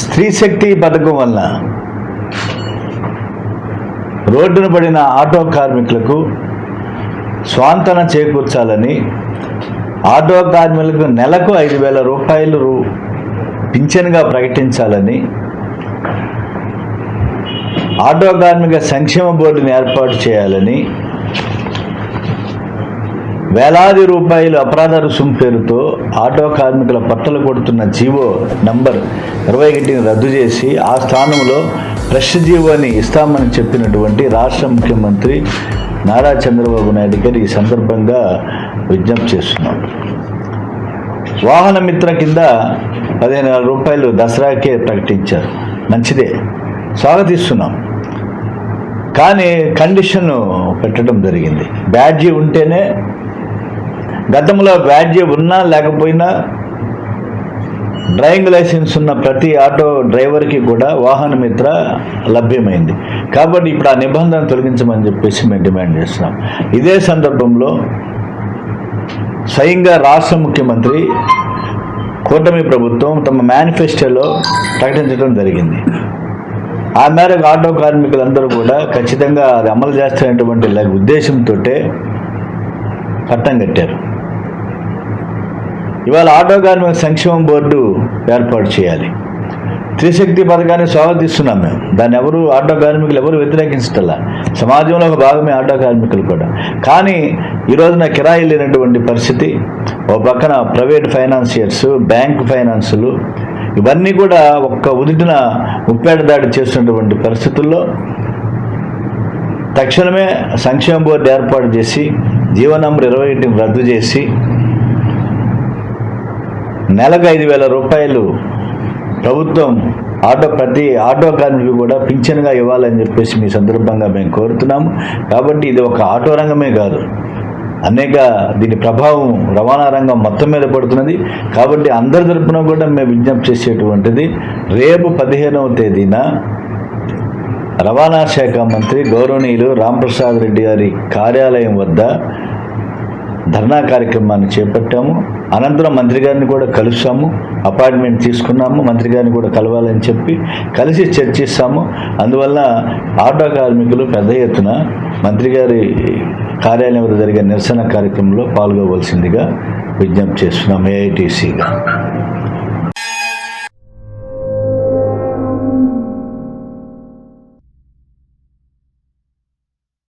స్త్రీ శక్తి పథకం వల్ల రోడ్డున పడిన ఆటో కార్మికులకు స్వాంతన చేకూర్చాలని ఆటో కార్మికులకు నెలకు ఐదు వేల రూపాయలు రూ- పింఛన్గా ప్రకటించాలని ఆటో కార్మిక సంక్షేమ బోర్డుని ఏర్పాటు చేయాలని వేలాది రూపాయలు అపరాధ రుసుము పేరుతో ఆటో కార్మికుల పట్టలు కొడుతున్న జీవో నంబర్ ఇరవై ఒకటిని రద్దు చేసి ఆ స్థానంలో ఫ్రెష్ జీవోని ఇస్తామని చెప్పినటువంటి రాష్ట్ర ముఖ్యమంత్రి నారా చంద్రబాబు నాయుడు గారు ఈ సందర్భంగా విజ్ఞప్తి చేస్తున్నారు. వాహన మిత్ర కింద పదిహేను వేల రూపాయలు దసరాకే ప్రకటించారు. మంచిదే. స్వాగతిస్తున్నాం. కానీ కండిషన్ పెట్టడం జరిగింది. బ్యాడ్జీ ఉంటేనే గతంలో వ్యాధ్య ఉన్నా లేకపోయినా డ్రైవింగ్ లైసెన్స్ ఉన్న ప్రతి ఆటో డ్రైవర్కి కూడా వాహన మిత్ర లభ్యమైంది. కాబట్టి ఇప్పుడు ఆ నిబంధన తొలగించమని చెప్పేసి మేము డిమాండ్ చేస్తున్నాం. ఇదే సందర్భంలో స్వయంగా రాష్ట్ర ముఖ్యమంత్రి కూటమి ప్రభుత్వం తమ మేనిఫెస్టోలో ప్రకటించడం జరిగింది. ఆ మేరకు ఆటో కార్మికులందరూ కూడా ఖచ్చితంగా అది అమలు చేస్తున్నటువంటి ఉద్దేశంతో పట్టం కట్టారు. ఇవాళ ఆటో కార్మిక సంక్షేమ బోర్డు ఏర్పాటు చేయాలి. త్రిశక్తి పథకాన్ని స్వాగతిస్తున్నాం మేము. దాన్ని ఎవరు ఆటో కార్మికులు ఎవరు వ్యతిరేకించటల్లా సమాజంలో ఒక భాగమే ఆటో కార్మికులు కూడా. కానీ ఈ రోజున కిరాయి లేనటువంటి పరిస్థితి. ఓ పక్కన ప్రైవేట్ ఫైనాన్షియర్స్ బ్యాంక్ ఫైనాన్సులు ఇవన్నీ కూడా ఒక్క ఉదిటిన ముప్పేట దాడి చేస్తున్నటువంటి పరిస్థితుల్లో తక్షణమే సంక్షేమ బోర్డు ఏర్పాటు చేసి జీవో నంబర్ ఇరవై ఒకటిని రద్దు చేసి నెలకు ఐదు వేల రూపాయలు ప్రభుత్వం ఆటో ప్రతి ఆటో కార్మికులు కూడా పింఛన్గా ఇవ్వాలని చెప్పేసి మీ సందర్భంగా మేము కోరుతున్నాము. కాబట్టి ఇది ఒక ఆటో రంగమే కాదు. అనేక దీని ప్రభావం రవాణా రంగం మొత్తం మీద పడుతున్నది. కాబట్టి అందరి తరపున కూడా మేము విజ్ఞప్తి చేసేటువంటిది రేపు పదిహేనవ తేదీన రవాణా శాఖ మంత్రి గౌరవనీయులు రాంప్రసాద్ రెడ్డి గారి కార్యాలయం వద్ద ధర్నా కార్యక్రమాన్ని చేపట్టాము. అనంతరం మంత్రి గారిని కూడా కలుస్తాము. అపాయింట్మెంట్ తీసుకున్నాము. మంత్రి గారిని కూడా కలవాలని చెప్పి కలిసి చర్చిస్తాము. అందువల్ల ఆటో కార్మికులు పెద్ద ఎత్తున మంత్రి గారి కార్యాలయంలో జరిగే నిరసన కార్యక్రమంలో పాల్గొవలసిందిగా విజ్ఞప్తి చేస్తున్నాం ఏఐటీసీగా